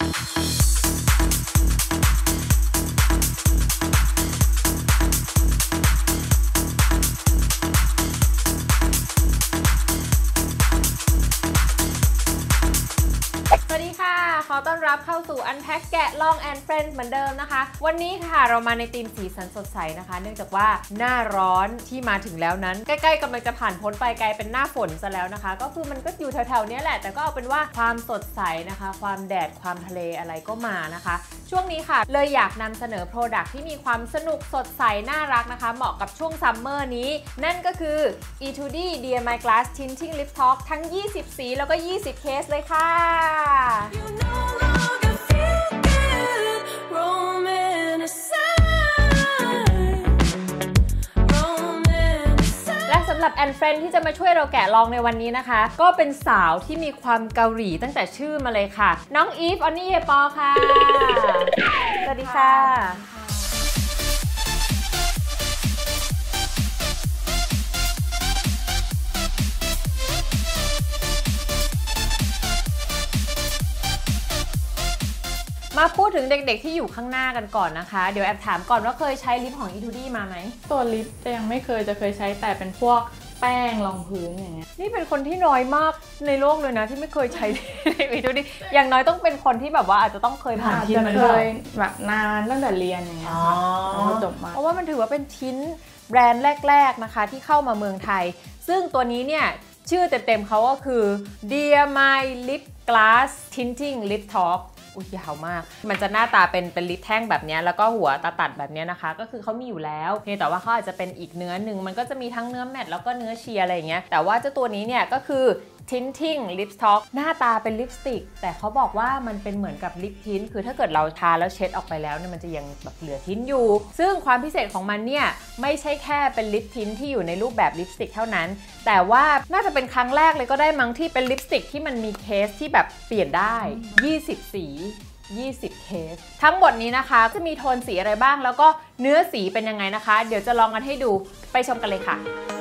Thank you. รับเข้าสู่ Unpack แกะลอง and Friends เหมือนเดิมนะคะ วันนี้ค่ะเรามาในธีมสีสันสดใสนะคะ เนื่องจากว่าหน้าร้อนที่มาถึงแล้วนั้น ใกล้ๆกำลังจะผ่านพ้นไปกลายเป็นหน้าฝนซะแล้วนะคะ ก็คือมันก็อยู่แถวๆนี้แหละ แต่ก็เอาเป็นว่าความสดใสนะคะ ความแดดความทะเลอะไรก็มานะคะ ช่วงนี้ค่ะ เลยอยากนำเสนอ Product ที่มีความสนุกสดใสน่ารักนะคะ เหมาะกับช่วงซัมเมอร์นี้ นั่นก็คือ E2D DMI Glass Tinting Lip Talk ทั้ง 20 สีแล้วก็ 20 เคสเลยค่ะ You no หรับแอนเฟรนที่จะมาช่วยเราแกะลองในวันนี้นะคะ ก็เป็นสาวที่มีความเกาหลีตั้งแต่ชื่อมาเลยค่ะ น้องอีฟออนนี่เยปอค่ะ สวัสดีค่ะ มาพูดถึงเด็กๆที่อยู่ข้างหน้ากันก่อนนะคะ เดี๋ยวแอบถามก่อนว่าเคยใช้ลิปของ e 2 d มาไหม ตัวลิปจะยังไม่เคยจะเคยใช้แต่เป็นพวกแป้งรองพื้นอย่างเงี้ย นี่เป็นคนที่น้อยมากในโลกเลยนะที่ไม่เคยใช้อีทูดีอย่างน้อยต้องเป็นคนที่แบบว่าอาจจะต้องเคยผ่านอาจทิ้นจะมาเคด้วยยแบบนานตั้งแต่เรียนอย่างเงี้ยค่ะแล้วก็จบมาเพราะว่ามันถือว่าเป็นชิ้นแบรนด์แรก ๆนะคะ ที่เข้ามาเมืองไทย ซึ่งตัวนี้เนี่ยชื่อเต็มๆเขาก็คือ Dear My Lip Glass Tinting Lip top อุ้ยยาวมาก มันจะหน้าตาเป็นเป็นลิปแท่งแบบนี้แล้วก็หัวตาตัดแบบนี้นะคะ ก็คือเขามีอยู่แล้วเพียงแต่ว่าเขาอาจจะเป็นอีกเนื้อหนึ่งมันก็จะมีทั้งเนื้อแมตแล้วก็เนื้อเชียอะไรอย่างเงี้ยแต่ว่าเจ้าตัวนี้เนี่ยก็คือ Tinting Lip Talk หน้าตาเป็นลิปสติก แต่เขาบอกว่ามันเป็นเหมือนกับลิปทินคือถ้าเกิดเราทาแล้วเช็ดออกไปแล้วเนี่ยมันจะยังแบบเหลือทินอยู่ ซึ่งความพิเศษของมันเนี่ยไม่ใช่แค่เป็นลิปทินที่อยู่ในรูปแบบลิปสติกเท่านั้น แต่ว่าน่าจะเป็นครั้งแรกเลยก็ได้มั้งที่เป็นลิปสติกที่มันมีเคสที่แบบเปลี่ยนได้ 20 สี20 เคส ทั้งหมดนี้นะคะจะมีโทนสีอะไรบ้าง แล้วก็เนื้อสีเป็นยังไงนะคะ เดี๋ยวจะลองกันให้ดูไปชมกันเลยค่ะ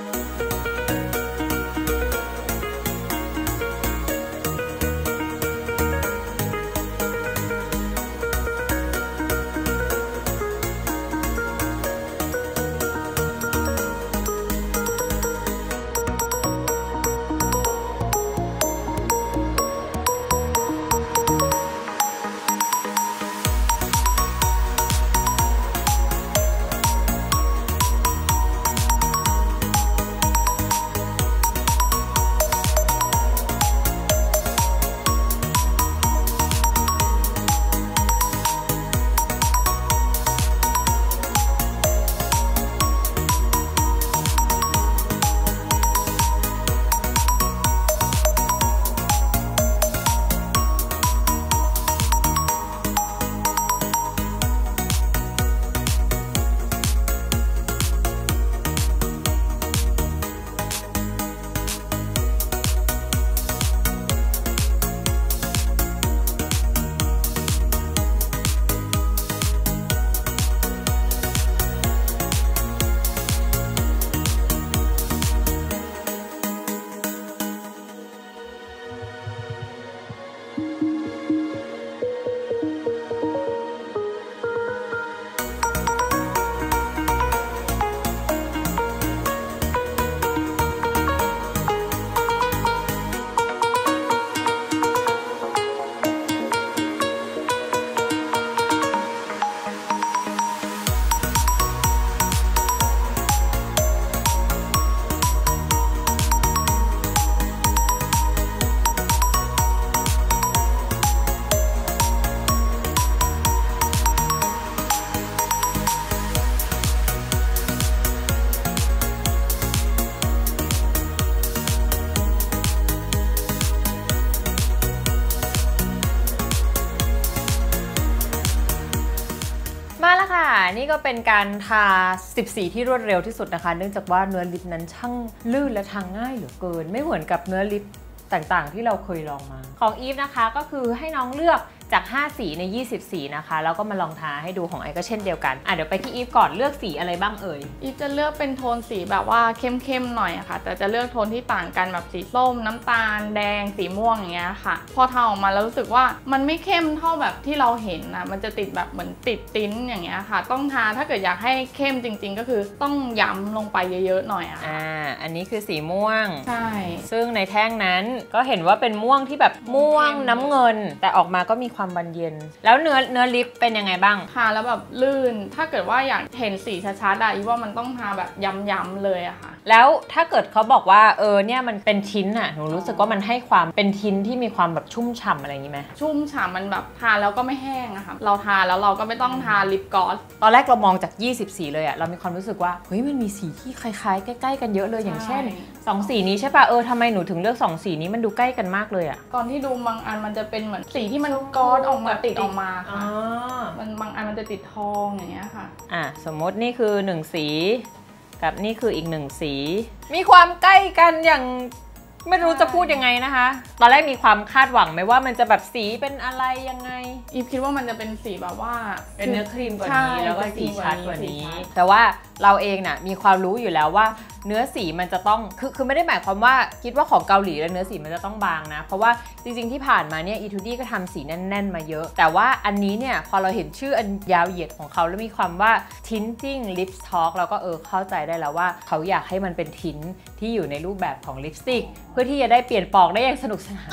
ก็เป็นการทา 14 ที่รวดเร็วที่สุดนะคะ เนื่องจากว่าเนื้อลิปนั้นช่างลื่นและทางง่ายเหลือเกิน ไม่เหมือนกับเนื้อลิปต่างๆ ที่เราเคยลองมา ของอีฟนะคะก็คือให้น้องเลือก จาก 5 สีใน 20 สีนะคะ แล้วก็มาลองทาให้ดูของไอก็เช่นเดียวกัน อะเดี๋ยวไปที่อีฟก่อนเลือกสีอะไรบ้างเอ่ย อีฟจะเลือกเป็นโทนสีแบบว่าเข้มๆหน่อยอะค่ะ แต่จะเลือกโทนที่ต่างกันแบบสีส้ม น้ำตาล แดง สีม่วงอย่างเงี้ยค่ะ พอทาออกมาแล้วรู้สึกว่ามันไม่เข้มเท่าแบบที่เราเห็นนะมันจะติดแบบเหมือนติดติ้นอย่างเงี้ยค่ะ ต้องทาถ้าเกิดอยากให้เข้มจริง ๆ ก็คือต้องย้ำลงไปเยอะๆหน่อยอะค่ะ อ่า อันนี้คือสีม่วง ใช่ ซึ่งในแท่งนั้นก็เห็นว่าเป็นม่วงที่แบบม่วงเข้มน้ำเงิน แต่ออกมาก็มีความบานเย็น แล้วเนื้อเนื้อลิปเป็นยังไงบ้างทาแล้วแบบลื่น ถ้าเกิดว่าอยากเห็นสีชัดๆอะอีว่ามันต้องทาแบบย้ำๆเลยอะค่ะแล้วถ้าเกิดเขาบอกว่าเออเนี่ยมันเป็นทิ้นอะหนูรู้สึกว่ามันให้ความเป็นทิ้นที่มีความแบบชุ่มฉ่ำอะไรอย่างนี้ไหมชุ่มฉ่ำมันแบบทาแล้วก็ไม่แห้งอะค่ะเราทาแล้วเราก็ไม่ต้องทาลิปกลอสตอนแรกเรามองจาก 20 สีเลยอะเรามีความรู้สึกว่าเฮ้ยมันมีสีที่คล้ายๆ ใกล้ ๆ กันเยอะเลยอย่างเช่นใช่สองสีนี้ใช่ปะเออทำไมหนูถึงเลือกสองสีนี้มันดูใกล้กันมากเลยอะตอนที่ดูบางอันมันจะเป็นเหมือนสีที่มันกลอสออกมาติดออกมาค่ะมันบางอันมันจะติดทองอย่างเงี้ยค่ะอะสมมตินี่คือหนึ่งสี กับนี่คืออีกหนึ่งสี มีความใกล้กันอย่างไม่รู้จะพูดยังไงนะคะ ตอนแรกมีความคาดหวังไหมว่ามันจะแบบสีเป็นอะไรยังไง อีฟคิดว่ามันจะเป็นสีแบบว่า เป็นเนื้อครีมกว่าใช่นี้แล้วก็เป็นคสีรีมชัดกว่าสีนี้ชัดแต่ว่าเราเองน่ะมีความรู้อยู่แล้วว่า เนื้อสีมันจะต้องคือคือไม่ได้หมายความว่าคิดว่าของเกาหลีแล้วเนื้อสีมันจะต้องบางนะ เพราะว่าจริงๆที่ผ่านมาเนี่ยอีทูดี้ก็ทำสีแน่น ๆ มาเยอะ แต่ว่าอันนี้เนี่ยพอเราเห็นชื่ออันยาวเหยียดของเขาแล้วมีความว่า tinting lips talk เราก็เออเข้าใจได้แล้วว่า เขาอยากให้มันเป็นทินที่อยู่ในรูปแบบของลิปสติกเพื่อที่จะได้เปลี่ยนปอกได้อย่างสนุกสนาน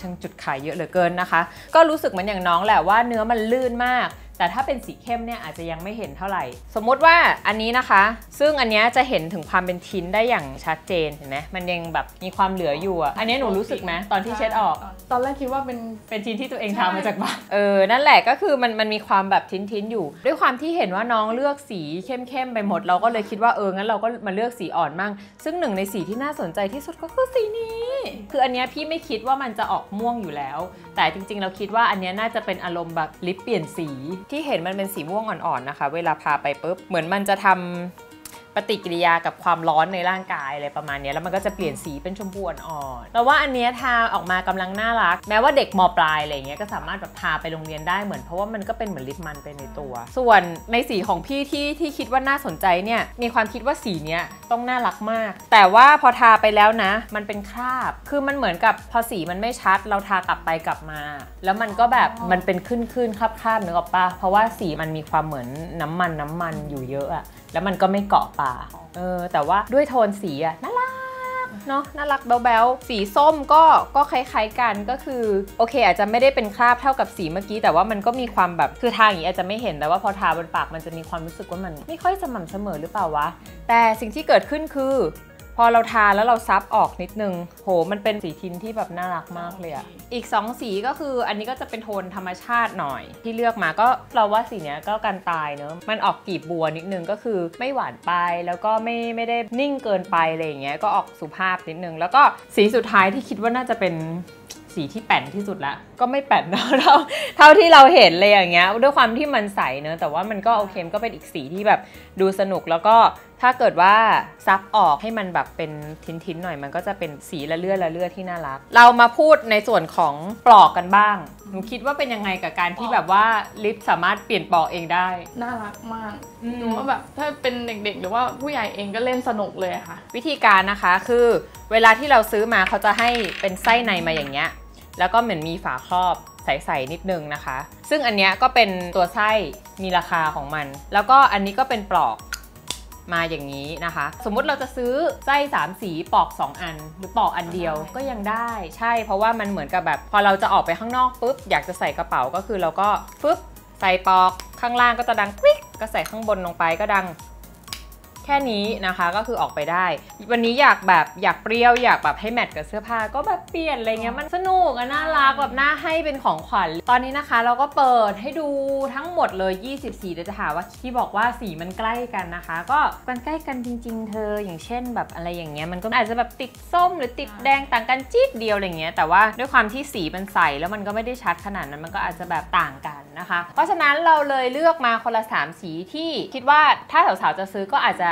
ช่างจุดขายเยอะเหลือเกินนะคะ ก็รู้สึกเหมือนอย่างน้องแหละว่าเนื้อมันลื่นมาก แต่ถ้าเป็นสีเข้มเนี่ยอาจจะยังไม่เห็นเท่าไหร่ สมมุติว่าอันนี้นะคะ ซึ่งอันเนี้ยจะเห็นถึงความเป็นทิ้นได้อย่างชัดเจนเห็นไหมมันยังแบบมีความเหลืออยู่อะอันนี้หนูรู้สึกไหมตอนที่เช็ดออก ตอนแรกคิดว่าเป็นเป็นชิ้นที่ตัวเองใช่ทำมาจากบ้านเออนั่นแหละก็คือมันมันมีความแบบทิ้นทิ้นๆอยู่ ด้วยความที่เห็นว่าน้องเลือกสีเข้มๆไปหมด เราก็เลยคิดว่าเอองั้นเราก็มาเลือกสีอ่อนมั่ง ซึ่งหนึ่งในสีที่น่าสนใจที่สุดก็คือสีนี้ คืออันเนี้ยพี่ไม่คิดว่ามันจะออกม่วงอยู่แล้ว แต่จริงๆ เราคิดว่าอันเนี้ยน่าจะเป็นอารมณ์แบบลิปเปลี่ยนสีที่เห็นมันเป็นสีม่วงอ่อนๆนะคะ เวลาพาไปปุ๊บเหมือนมันจะทำ ปฏิกิริยากับความร้อนในร่างกายอะไรประมาณนี้แล้วมันก็จะเปลี่ยนสีเป็นชมพูอ่อนๆแล้วว่าอันเนี้ยทาออกมากำลังน่ารัก แม้ว่าเด็กมปลายอะไรเงี้ยก็สามารถแบบทาไปโรงเรียนได้เหมือนเพราะว่ามันก็เป็นเหมือนลิปมันไปในตัว ส่วนในสีของพี่ที่ที่คิดว่าน่าสนใจเนี่ยมีความคิดว่าสีเนี้ยต้องน่ารักมาก แต่ว่าพอทาไปแล้วนะ มันเป็นคราบ คือมันเหมือนกับพอสีมันไม่ชัด เราทากลับไปกลับมา แล้วมันก็แบบมันเป็นขึ้นขึ้นๆคราบคราบนึกออกปะเพราะว่าสีมันมีความเหมือนน้ำมันน้ำมันอยู่เยอะอะแล้วมันก็ไม่เกาะปาเออแต่ว่าด้วยโทนสีอะน่ารักเนาะน่ารักแบ๊วๆสีส้มก็ก็คล้ายๆกันก็คือโอเค อาจจะไม่ได้เป็นคราบเท่ากับสีเมื่อกี้ แต่ว่ามันก็มีความแบบคือทาอย่างนี้อาจจะไม่เห็นแต่ว่าพอทาบนปากมันจะมีความรู้สึกว่ามัน ไม่ค่อยสม่ำเสมอหรือเปล่าวะแต่สิ่งที่เกิดขึ้นคือ พอเราทาแล้วเราซับออกนิดนึง โห มันเป็นสีทินที่แบบน่ารักมากเลยอะอีก 2 สีก็คืออันนี้ก็จะเป็นโทนธรรมชาติหน่อย ที่เลือกมาก็เราว่าสีเนี้ยก็กันตายเนอะมันออกกีบบัวนิดนึงก็คือไม่หวานไปแล้วก็ไม่ไม่ได้นิ่งเกินไปอะไรอย่างเงี้ยก็ออกสุภาพนิดนึง แล้วก็สีสุดท้ายที่คิดว่าน่าจะเป็นสีที่แป่นที่สุดละก็ไม่แป่นเท่าเท่าเท่าที่เราเห็นเลยอย่างเงี้ยด้วยความที่มันใสเนอะแต่ว่ามันก็โอเคมันก็เป็นอีกสีที่แบบดูสนุกแล้วก็ ถ้าเกิดว่าซับออกให้มันแบบเป็นทิ้นๆหน่อยมันก็จะเป็นสีละเลือดละเลือดที่น่ารัก เรามาพูดในส่วนของปลอกกันบ้างหนูคิดว่าเป็นยังไงกับการที่แบบว่าลิปสามารถเปลี่ยนปลอกเองได้ น่ารักมากอืมหนูว่าแบบถ้าเป็นเด็กๆ หรือว่าผู้ใหญ่เองก็เล่นสนุกเลยอะค่ะ วิธีการนะคะคือเวลาที่เราซื้อมาเขาจะให้เป็นไส้ในมาอย่างเงี้ยแล้วก็เหมือนมีฝาครอบใสๆนิดนึงนะคะ ซึ่งอันเนี้ยก็เป็นตัวไส้มีราคาของมัน แล้วก็อันนี้ก็เป็นปลอก มาอย่างนี้นะคะ สมมุติเราจะซื้อไส้3สีปอก 2 อัน หรือปอกอันเดียวก็ยังได้ใช่ เพราะว่ามันเหมือนกับแบบ พอเราจะออกไปข้างนอกปุ๊บอยากจะใส่กระเป๋าก็คือเราก็ฟึบใส่ปอกข้างล่างก็จะดังกริ๊กก็ใส่ข้างบนลงไปก็ดัง แค่นี้นะคะก็คือออกไปได้ วันนี้อยากแบบอยากเปรี้ยวอยากแบบให้แมทกับเสื้อผ้าก็แบบเปลี่ยนอะไรเงี้ยมันสนุกอะน่ารักแบบน่าให้เป็นของขวัญ ตอนนี้นะคะ เราก็เปิดให้ดูทั้งหมดเลย 24เดี๋ยวจะหาว่าที่บอกว่าสีมันใกล้กันนะคะ ก็มันใกล้กันจริง ๆ เธออย่างเช่นแบบอะไรอย่างเงี้ยมันก็อาจจะแบบติดส้มหรือติดแดงต่างกันจี๊ดเดียวอะไรเงี้ยแต่ว่าด้วยความที่สีมันใสแล้วมันก็ไม่ได้ชัดขนาดนั้นมันก็อาจจะแบบต่างกันนะคะ เพราะฉะนั้นเราเลยเลือกมาคนละ 3 สีที่คิดว่าถ้าสาวๆจะซื้อก็อาจจะ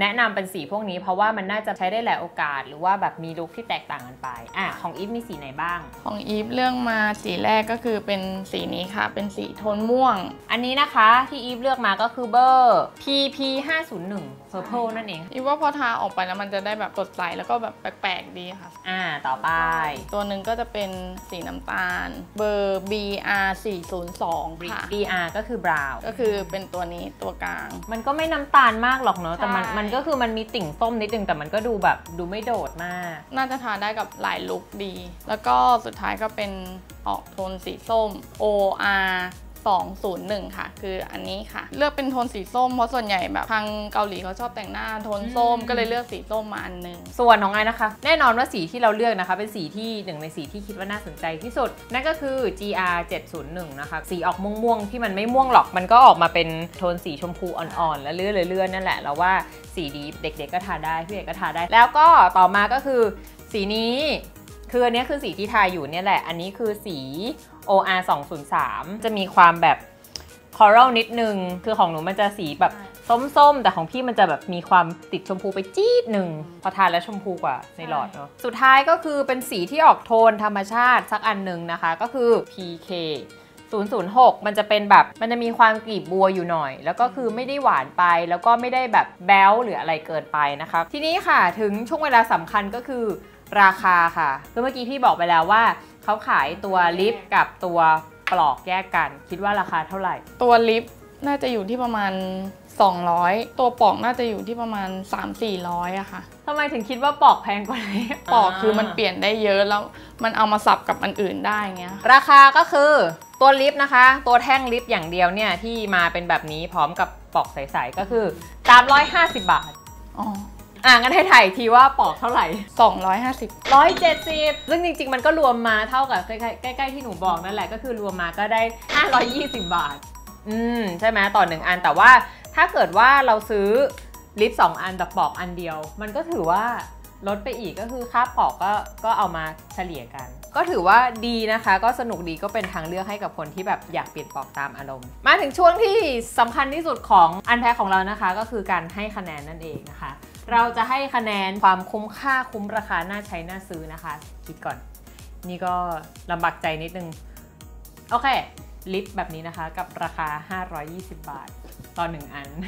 แนะนำเป็นสีพวกนี้เพราะว่ามันน่าจะใช้ได้หลายโอกาส หรือว่าแบบมีลุคที่แตกต่างกันไปอะของอีฟมีสีไหนบ้าง ของอีฟเรื่องมาสีแรกก็คือเป็นสีนี้ค่ะ เป็นสีโทนม่วง อันนี้นะคะที่อีฟเลือกมาก็คือเบอร์ PP 5 0 1 Purple นั่นเองอีฟว่าพอทาออกไปแล้วมันจะได้แบบสดใสแล้วก็แบบแปลกๆดีค่ะ อ่าต่อไป ตัวหนึ่งก็จะเป็นสีน้ำตาล เบอร์ BR 402ค่ะ BR ก็คือ brown ก็คือเป็นตัวนี้ตัวกลาง มันก็ไม่น้ำตาลมากหรอกเนาะแต่มันใช่มันก็คือมันมีติ่งส้มนิดนึงแต่มันก็ดูแบบดูไม่โดดมาก น่าจะทาได้กับหลายลุคดี แล้วก็สุดท้ายก็เป็นออกโทนสีส้ม OR 201 ค่ะ คืออันนี้ค่ะ เลือกเป็นโทนสีส้มเพราะส่วนใหญ่แบบทางเกาหลีเขาชอบแต่งหน้าโทนส้มอืมก็เลยเลือกสีส้มมาอันหนึง ส่วนของไอนะคะ แน่นอนว่าสีที่เราเลือกนะคะ เป็นสีที่หนึ่งในสีที่คิดว่าน่าสนใจที่สุด นั่นก็คือ GR 701นะคะ สีออกม่วงๆ ที่มันไม่ม่วงหรอกมันก็ออกมาเป็นโทนสีชมพูอ่อนๆ และเลื่อนๆนั่นแหละแล้วว่าสีดีเด็ก ๆ ก็ทาได้พี่เอกก็ทาได้ แล้วก็ต่อมาก็คือสีนี้คืออันนี้คือสีที่ทาอยู่เนี่ยแหละ อันนี้คือสี OR 203 จะมีความแบบคอรัลนิดนึง คือของหนูมันจะสีแบบส้มๆ แต่ของพี่มันจะแบบมีความติดชมพูไปจี๊ดหนึ่งพอทานแล้วชมพูกว่าในหลอดเนาะ สุดท้ายก็คือเป็นสีที่ออกโทนธรรมชาติสักอันหนึ่งนะคะ ก็คือ PK 006 มันจะเป็นแบบมันจะมีความกลีบบัวอยู่หน่อย แล้วก็คือไม่ได้หวานไปแล้วก็ไม่ได้แบบแบลหรืออะไรเกินไปนะคะทีนี้ค่ะถึงช่วงเวลาสำคัญก็คือราคาค่ะคือเมื่อกี้พี่บอกไปแล้วว่า เขาขายตัวลิปกับตัวปลอกแยกกัน คิดว่าราคาเท่าไหร่ ตัวลิปน่าจะอยู่ที่ประมาณ 200 ตัวปอกน่าจะอยู่ที่ประมาณ 3-400อะค่ะทำไมถึงคิดว่าปลอกแพงกว่านี้ปอกคือมันเปลี่ยนได้เยอะแล้วมันเอามาสับกับอันอื่นได้เงี้ย ราคาก็คือตัวลิปนะคะ ตัวแท่งลิปอย่างเดียวเนี่ยที่มาเป็นแบบนี้พร้อมกับปลอกใสๆก็คือ 350 บาท อ๋อ อะงั้นให้ถ่ายอีกทีว่าปลอกเท่าไหร่ 250 170 ซึ่งจริง ๆ มันก็รวมมาเท่ากับใกล้ๆใกล้ๆที่หนูบอกนั่นแหละก็คือรวมมาก็ได้ 520 บาท อืม ใช่ไหมต่อหนึ่งอันแต่ว่าถ้าเกิดว่าเราซื้อลิป2อันแต่ปลอกอันเดียว มันก็ถือว่าลดไปอีกก็คือค่าปลอกก็ก็เอามาเฉลี่ยกัน ก็ถือว่าดีนะคะ ก็สนุกดีก็เป็นทางเลือกให้กับคนที่แบบอยากเปลี่ยนปลอกตามอารมณ์ มาถึงช่วงที่สำคัญที่สุดของอันแพ็คของเรานะคะ ก็คือการให้คะแนนนั่นเองนะคะ เราจะให้คะแนนความคุ้มค่าคุ้มราคาน่าใช้น่าซื้อนะคะ คิดก่อน นี่ก็ลำบากใจนิดนึง โอเค ลิปแบบนี้นะคะกับราคา 520 บาท ต่อ 1 อัน 1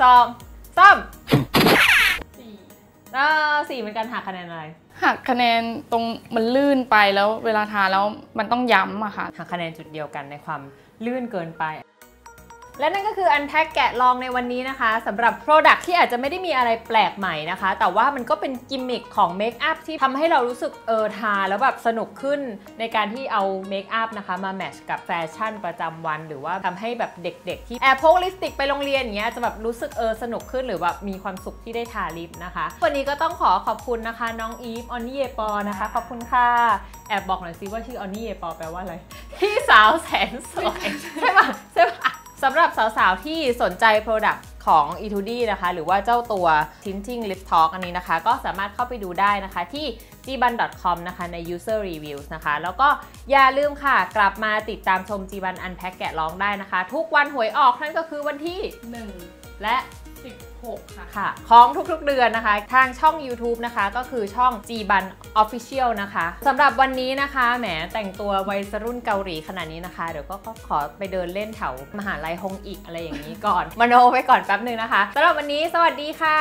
2 3เออสี่เหมือนกันหาคะแนนอะไร หักคะแนนตรงมันลื่นไปแล้วเวลาทาแล้วมันต้องย้ำอะค่ะหาคะแนนจุดเดียวกันในความลื่นเกินไป และนั่นก็คืออันแพ็กแกะลองในวันนี้นะคะสำหรับ Product ที่อาจจะไม่ได้มีอะไรแปลกใหม่นะคะ แต่ว่ามันก็เป็นกิมมิคของเมคอัพที่ทำให้เรารู้สึกเออทา แล้วแบบสนุกขึ้นในการที่เอาเมคอัพนะคะ มาแมทช์กับแฟชั่นประจำวัน หรือว่าทำให้แบบเด็กๆ ที่แอบพกลิปสติกไปโรงเรียนอย่างเงี้ยจะแบบรู้สึกเออสนุกขึ้นหรือแบบมีความสุขที่ได้ทาลิปนะคะ วันนี้ก็ต้องขอขอบคุณนะคะน้องอีฟออนนี่เยปอนะคะขอบคุณค่ะแอบบอกหน่อยซิว่าชื่อออนนี่เยปอแปลว่าอะไรพี่สาวแสนสวยใช่ปะใช่ปะ สำหรับสาวๆ ที่สนใจ Product ของ e t u d y นะคะ หรือว่าเจ้าตัว Tinting Lip Talk อันนี้นะคะ ก็สามารถเข้าไปดูได้นะคะที่ gban.com นะคะใน user reviews นะคะ แล้วก็อย่าลืมค่ะ กลับมาติดตามชม gban unpack แกะร้องได้นะคะ ทุกวันหวยออกนั่นก็คือวันที่ 1 และ 16 ค่ะ ค่ะ ของทุกๆเดือนนะคะ ทางช่อง YouTube นะคะก็คือช่อง G Ban Official นะคะสำหรับวันนี้นะคะแหมแต่งตัววัยรุ่นเกาหลีขนาดนี้นะคะ เดี๋ยวก็ก็ขอไปเดินเล่นแถวมหาลัยฮงอีกอะไรอย่างนี้ก่อน มโนไปก่อนแป๊บหนึ่งนะคะสำหรับวันนี้สวัสดีค่ะ